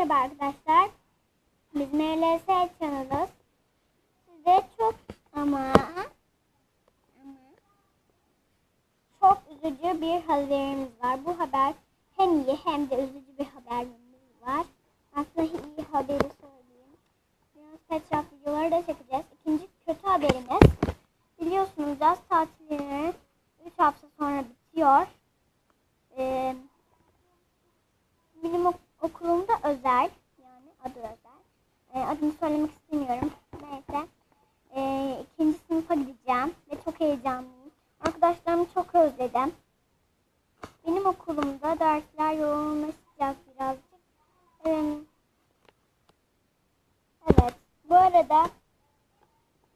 Merhaba arkadaşlar. Biz MLS kanalız. Size çok ama çok üzücü bir haberimiz var. Bu haber hem iyi hem de üzücü bir haberimiz var. Aslında iyi haberi söyleyeyim. Biraz petraf videoları da çekeceğiz. İkinci kötü haberimiz. Biliyorsunuz yaz tatilleri 3 hafta sonra bitiyor. Ee, benim ok- okulumda özel yani adı özel. Ee, adını söylemek istemiyorum. Neyse. Ee, ikinci sınıfa gideceğim ve çok heyecanlıyım. Arkadaşlarımı çok özledim. Benim okulumda dersler yoğunlaşacak birazcık. Ee, evet. Bu arada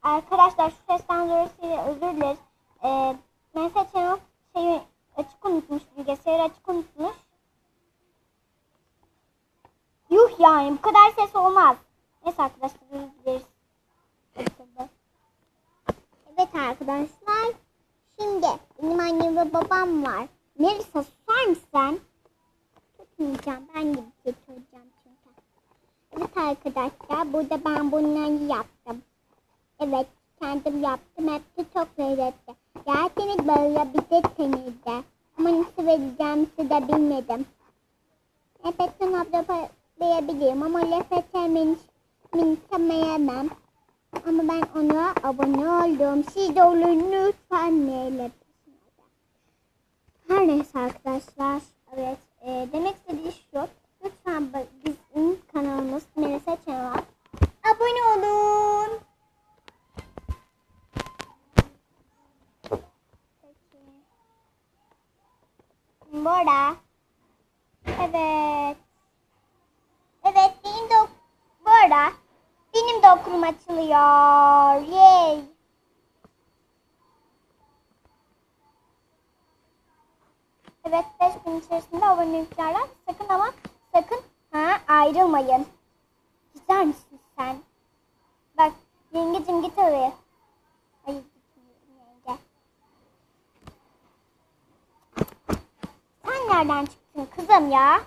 arkadaşlar şu sesten dolayısıyla özür dileriz. Ee, MS Channel şeyi açık unutmuş. Bilgisayarı açık unutmuş. Yuh yani bu kadar ses olmaz. Neyse arkadaşlar özür dileriz. Evet arkadaşlar. Şimdi benim annem ve babam var. Melisa susar mısın? Tutmayacağım. Ben gibi tutacağım çünkü. Evet arkadaşlar. Burada ben bunları yaptım. Evet kendim yaptım. Hepsi çok lezzetli. Yerseniz böyle bir de temizdi. Ama nasıl vereceğim size bilmedim. Evet sana verebilirim ama lefete min, min tamamlayamam. Ama ben ona abone oldum. Siz de olun lütfen neyle Her neyse arkadaşlar. Evet. E, demek istediği şu. Lütfen bizim kanalımız Melisa Channel'a abone olun. Peki. Evet. Evet benim de ok- bu arada benim de okulum açılıyor. Yay. Evet 5 gün içerisinde aboneliklerden sakın ama sakın ha ayrılmayın. Güzel misin sen? Bak yengecim git oraya. Hayır gitmiyorum yenge. Sen nereden çıktın kızım ya?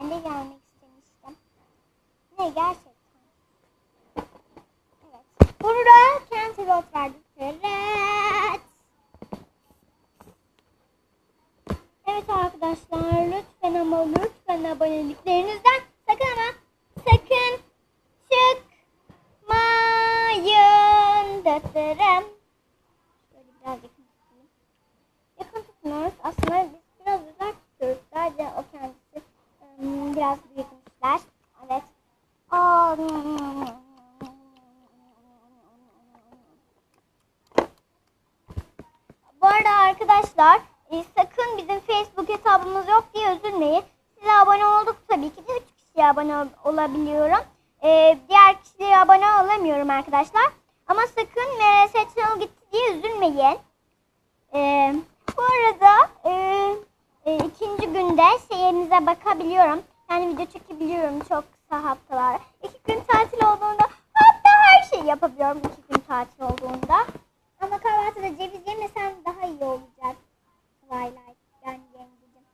Ben de gelmek istemiştim. Ne gerçekten? Evet. Burada Kent Road verdik. Evet. Evet arkadaşlar lütfen ama lütfen aboneliklerinizden sakın ama sakın çıkmayın. Dıtırım. Şöyle biraz yakın. Yakın tutmuyoruz. Aslında biz biraz uzak tutuyoruz. Sadece o kendisi ım, biraz büyütmüşler. Evet. Aa, Bu arada arkadaşlar e, sakın bizim Facebook hesabımız yok diye üzülmeyin. Size abone olduk tabii ki de 3 kişiye abone ol- olabiliyorum. E, diğer kişilere abone olamıyorum arkadaşlar. Ama sakın MRS Channel gitti diye üzülmeyin. E, bu arada e, e, ikinci günde şeyimize bakabiliyorum. Yani video çekebiliyorum çok kısa haftalar. İki gün tatil olduğunda hatta her şeyi yapabiliyorum iki gün tatil olduğunda. Ama kahvaltıda ceviz yemesem daha iyi olacak. Twilight yani yengecim.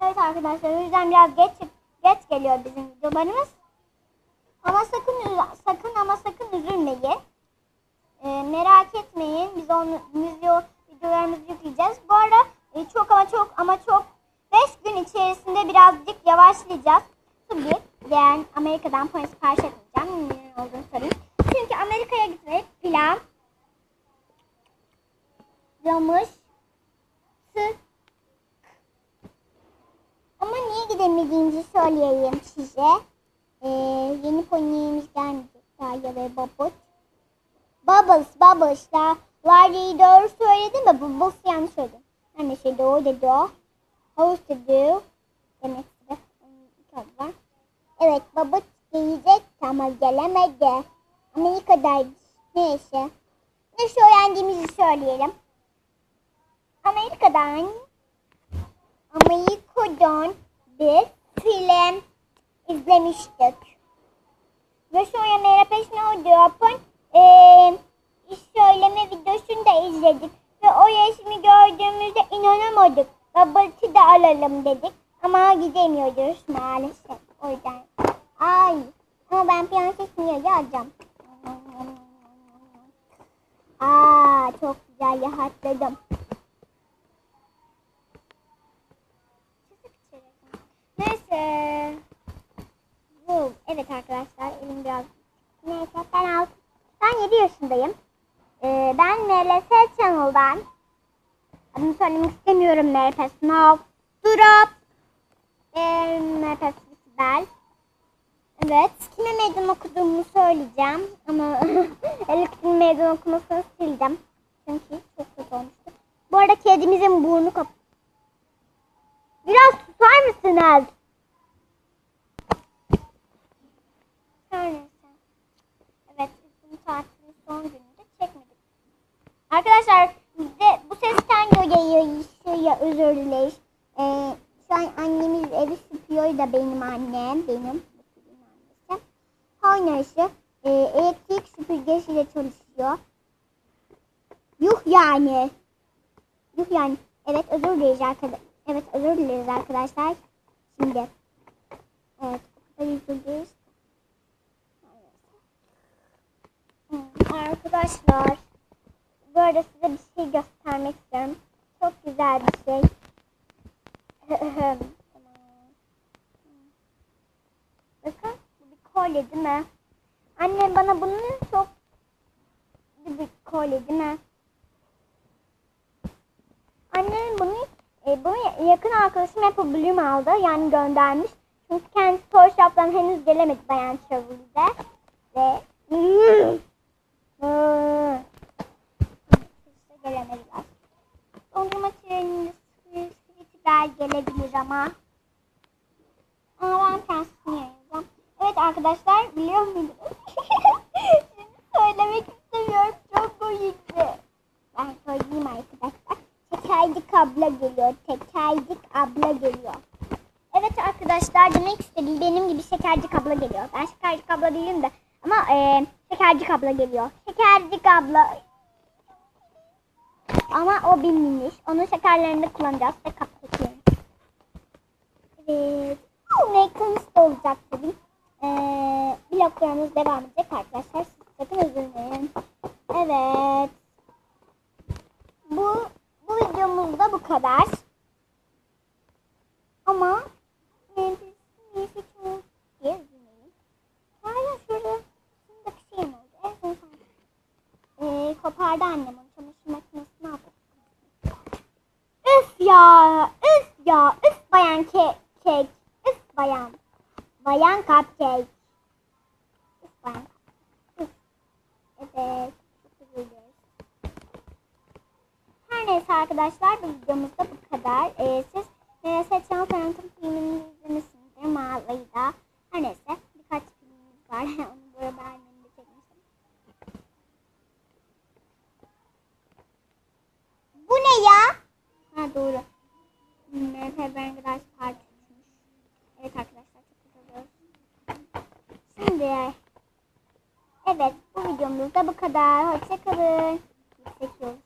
Evet arkadaşlar o yüzden biraz geç geç geliyor bizim videolarımız. Ama sakın sakın ama sakın üzülmeyin. Ee, merak etmeyin. Biz onu video videolarımızı yükleyeceğiz. Bu arada e, çok ama çok ama çok 5 gün içerisinde birazcık yavaşlayacağız. Tabii yani Amerika'dan polis sipariş etmeyeceğim. Yamış sık. Ama niye gidemediğimizi söyleyeyim size. Ee, yeni ponyimiz gelmeyecek. Taya ve Bubbles. Bubbles, Bubbles da Larry'i doğru söyledim mi? Bubbles yanlış söyledim. Her neyse doğru dedi o. House to do. Demek adı var. Evet Bubbles gelecek ama gelemedi. Amerika'daydı. Neyse. Nasıl öğrendiğimizi söyleyelim. Amerika'dan Amerika'dan bir film izlemiştik. Ve sonra Mera Peşine Drop'un eee iş söyleme videosunu da izledik. Ve o resmi gördüğümüzde inanamadık. Tea de alalım dedik. Ama gidemiyoruz maalesef. O yüzden. Ay. Ama ben prensesini alacağım. Aa çok güzel rahatladım. Neyse. Bu, evet arkadaşlar elim biraz. Neyse ben alt. Ben 7 yaşındayım. Ee, ben MLS Channel'dan. Adını söylemek istemiyorum MLP Snow. Drop. Ee, Sibel. Evet. Kime meydan okuduğumu söyleyeceğim. Ama Elif'in meydan okumasını sildim. Çünkü çok kötü olmuştu. Bu arada kedimizin burnu kap. Biraz susar mısınız? Her neyse. Evet, biz bunu tatilin son gününde çekmedik. Arkadaşlar, bizde bu sesten dolayı özür dileriz. Ee, şu an annemiz evi süpüyor da benim annem, benim annesi. Neyse, e, elektrik süpürgesiyle çalışıyor. Yuh yani. Yuh yani. Evet özür dileriz arkadaşlar. Evet özür dileriz arkadaşlar. Şimdi. Evet. Özür dileriz. Arkadaşlar. Böyle size bir şey göstermek istiyorum. Çok güzel bir şey. Bakın bu bir kolye değil mi? Anne bana bunu çok bu bir kolye değil mi? Annem bunu e, bunu yakın arkadaşım Apple Bloom aldı. Yani göndermiş. Çünkü kendisi Toy Shop'tan henüz gelemedi Bayan Travel'de. Ve ama. Ama ben tersini yayacağım. Evet arkadaşlar biliyor muydunuz? Şimdi söylemek istemiyorum. Çok komikti. Ben söyleyeyim arkadaşlar. Tekercik abla geliyor. Tekercik abla geliyor. Evet arkadaşlar demek istediğim benim gibi şekercik abla geliyor. Ben şekercik abla değilim de ama e, şekercik abla geliyor. Şekercik abla. Ama o bir miniş. Onun şekerlerini kullanacağız ve kapatıyorum. Evet. Da olacak tabii. Ee, bloklarımız devam edecek arkadaşlar. Siz sakın üzülmeyin. Evet. Bu bu videomuzda bu kadar. Ama neyse çok diye üzülmeyin. Hala şurada şuradaki şey mi oldu? En son sen. Ee, kopardı annem onu. Çamaşır makinesine aldı. Üf ya! Üf ya! Üf bayan ke kek. Üf bayan. Bayan cupcake. Üf bayan. Evet. Her neyse arkadaşlar bu videomuzda bu kadar. Ee, siz e, Seçen Tanıtım filmini izlemişsinizdir. Mağazayı da. Her neyse birkaç filmimiz var. Onu burada annemde çekmiştim. Bu ne ya? Ha doğru. MF Bangladeş Partisi'miş. Evet arkadaşlar çok güzel oldu. Şimdi evet bu videomuzda bu kadar. Hoşçakalın. Yüksek yol.